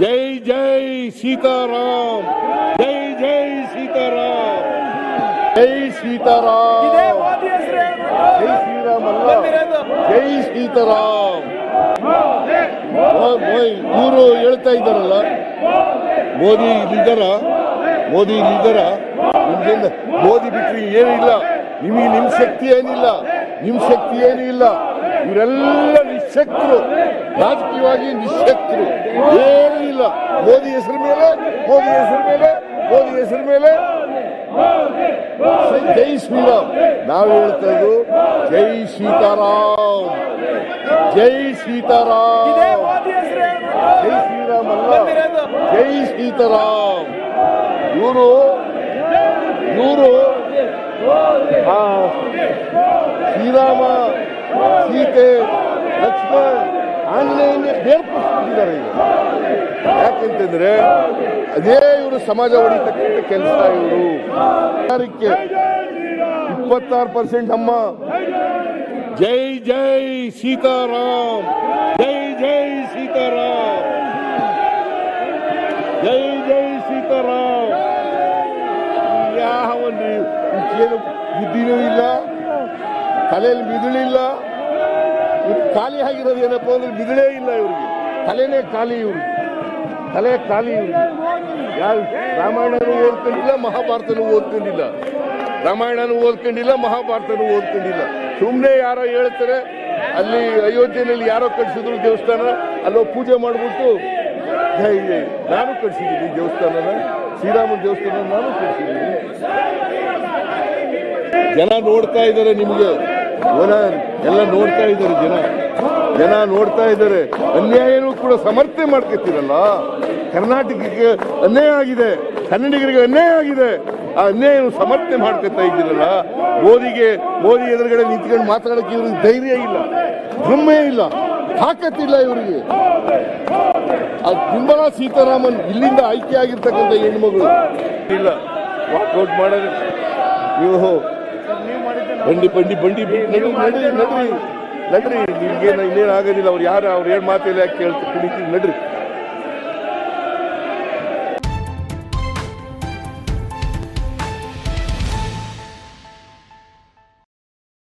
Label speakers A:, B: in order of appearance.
A: ಜೈ ಜೈ ಸೀತಾರಾಮ್. ಜೈ ಜೈ ಸೀತಾರಾಮ್. ಜೈ ಸೀತಾರಾಮ್. ಜೈ
B: ಶ್ರೀರಾಮಲ್ಲ.
A: ಜೈ ಸೀತಾರಾಮ್. ಇವರು ಹೇಳ್ತಾ ಇದ್ದಾರಲ್ಲ. ಮೋದಿ ಇಲ್ಲಿದ್ದಾರ? ಮೋದಿ ಇಲ್ಲಿದ್ದಾರ? ನಿಮ್ಗಿಂದ ಮೋದಿ ಬಿಟ್ಟರೆ ಏನಿಲ್ಲ. ನಿಮಗೆ ನಿಮ್ ಶಕ್ತಿ ಏನಿಲ್ಲ. ನಿಮ್ ಶಕ್ತಿ ಏನೂ ಇಲ್ಲ ಇವರೆಲ್ಲ ನಿಶಕ್ತರು. ರಾಜಕೀಯವಾಗಿ ನಿಶಕ್ತರು. ಇಲ್ಲ ಮೋದಿ ಹೆಸರು ಮೇಲೆ ಮೋದಿ ಹೆಸರು ಮೇಲೆ ಮೋದಿ ಹೆಸರು ಮೇಲೆ. ಜೈ ಶ್ರೀರಾಮ್. ನಾವು ಹೇಳ್ತಾ ಇದ್ದು ಜೈ ಸೀತಾರಾಮ್. ಜೈ ಸೀತಾರಾಮ್. ಜೈ ಶ್ರೀರಾಮ್ ಅಲ್ಲ. ಜೈ ಸೀತಾರಾಮ್. ಇವರು ಇವರು ಶ್ರೀರಾಮ ಸೀತೆ ಲಕ್ಷ್ಮಣ್ ಆಂಜನೇಯನೇ ಬೇರ್ಪಡಿಸ್ಬಿಟ್ಟಿದ್ದಾರೆ ಈಗ. ಯಾಕೆಂತಂದ್ರೆ ಅದೇ ಇವರು ಸಮಾಜ ಹೊಡಿತಕ್ಕಂಥ ಕೆಲಸ ಇವರು. ಇಪ್ಪತ್ತಾರು ಪರ್ಸೆಂಟ್ ಅಮ್ಮ ಜೈ ಜೈ ಸೀತಾರಾಮ್. ಜೈ ಜೈ ಸೀತಾರಾಮ್. ಜೈ ಜೈ ಸೀತಾರಾಮ್. ಯಾವನ್ರಿ ಏನು ಬುದ್ಧಿನೂ ಇಲ್ಲ, ತಲೆಯಲ್ಲಿ ಮಿದುಳಿಲ್ಲ ಖಾಲಿ ಆಗಿರೋದು ಏನಪ್ಪ ಅಂದ್ರೆ ಮಿದುಳೇ ಇಲ್ಲ ಇವ್ರಿಗೆ. ತಲೆನೇ ಖಾಲಿ ಇವ್ರಿಗೆ. ತಲೆ ಖಾಲಿ ರಾಮಾಯಣನು ರಾಮಾಯಣನೂ ಓದ್ಕೊಂಡಿಲ್ಲ, ಮಹಾಭಾರತನೂ ಓದ್ಕೊಂಡಿಲ್ಲ. ರಾಮಾಯಣನೂ ಓದ್ಕೊಂಡಿಲ್ಲ, ಮಹಾಭಾರತನೂ ಓದ್ಕೊಂಡಿಲ್ಲ. ಸುಮ್ಮನೆ ಯಾರೋ ಹೇಳ್ತಾರೆ, ಅಲ್ಲಿ ಅಯೋಧ್ಯೆಯಲ್ಲಿ ಯಾರೋ ಕಟ್ಸಿದ್ರು ದೇವಸ್ಥಾನ, ಅಲ್ಲೋ ಪೂಜೆ ಮಾಡ್ಬಿಟ್ಟು ನಾನು ಕಟ್ಸಿದ್ದೀನಿ ದೇವಸ್ಥಾನನ, ಶ್ರೀರಾಮನ ದೇವಸ್ಥಾನ ನಾನು ಕಟ್ಸಿದ್ದೀನಿ. ಜನ ನೋಡ್ತಾ ಇದ್ದಾರೆ ನಿಮಗೆ. ಜನ ಎಲ್ಲ ನೋಡ್ತಾ ಇದ್ದಾರೆ ಜನ. ಜನ ನೋಡ್ತಾ ಇದ್ದಾರೆ. ಅನ್ಯಾಯನೂ ಕೂಡ ಸಮರ್ಥನೆ ಮಾಡ್ಕೊತೀರಲ್ಲ? ಕರ್ನಾಟಕಕ್ಕೆ ಅನ್ಯಾಯ ಆಗಿದೆ. ಕನ್ನಡಿಗರಿಗೆ ಅನ್ಯಾಯ ಆಗಿದೆ. ಆ ಅನ್ಯಾಯ ಸಮರ್ಥನೆ ಮಾಡ್ಕೊತಾ ಇದ್ದೀರಲ್ಲ? ಮೋದಿಗೆ, ಮೋದಿ ಎದುರುಗಡೆ ನಿಂತ್ಕೊಂಡು ಮಾತಾಡಕ್ಕೆ ಇವ್ರಿಗೆ ಧೈರ್ಯ ಇಲ್ಲ. ಭ್ರಮೆ ಇಲ್ಲ. ಹಾಕತ್ತಿಲ್ಲ ಇವರಿಗೆ. ಆ ನಿರ್ಮಲಾ ಸೀತಾರಾಮನ್ ಇಲ್ಲಿಂದ ಆಯ್ಕೆ ಆಗಿರ್ತಕ್ಕಂಥ ಹೆಣ್ಮಗಳು ಇಲ್ಲ. ವಾಕ್ಔಟ್ ಮಾಡೋದು ನೀವು ಬಂಡಿ ಬಂಡಿ ಬಂಡಿ ನಡ್ರಿ ನಡ್ರಿ ನಡ್ರಿ ನಡ್ರಿ. ನಿಮ್ಗೇನು ಇನ್ನೇನು ಆಗೋದಿಲ್ಲ ಅವ್ರು ಯಾರು, ಅವ್ರು ಏನು ಮಾತಿಲ್ಲ ಯಾಕೆ ಕೇಳ್ತಾ ಕುಡಿತೀವಿ ನಡ್ರಿ.